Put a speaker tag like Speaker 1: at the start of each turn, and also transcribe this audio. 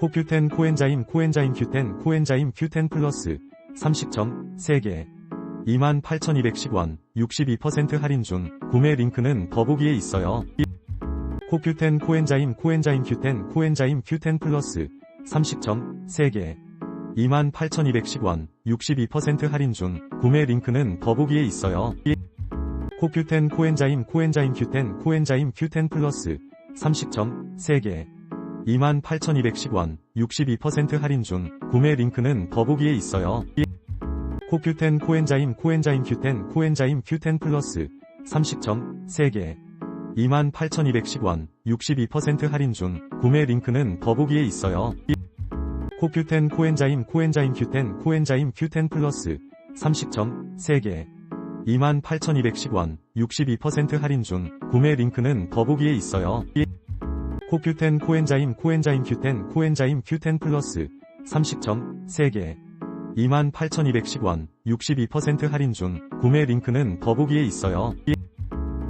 Speaker 1: 코큐텐 코엔자임 코엔자임 큐텐 코엔자임 큐텐 플러스 30점 3개 28,210원 62% 할인 중 구매 링크는 더보기에 있어요. 코큐텐 코엔자임 코엔자임 큐텐 코엔자임 큐텐 플러스 30점 3개 28,210원 62% 할인 중 구매 링크는 더보기에 있어요. 코큐텐 코엔자임 코엔자임 큐텐 코엔자임 큐텐 플러스 30점 3개 28,210원 62% 할인 중 구매 링크는 더보기에 있어요. 코큐텐 코엔자임 코엔자임 큐텐 코엔자임 큐텐 플러스 30점 3개 28,210원 62% 할인 중 구매 링크는 더보기에 있어요. 코큐텐 코엔자임 코엔자임 큐텐 코엔자임 큐텐 플러스 30점 3개 28,210원 62% 할인 중 구매 링크는 더보기에 있어요. 코큐텐 코엔자임 코엔자임 큐텐 코엔자임 큐텐 플러스 30점 3개 28,210원 62% 할인 중 구매 링크는 더보기에 있어요.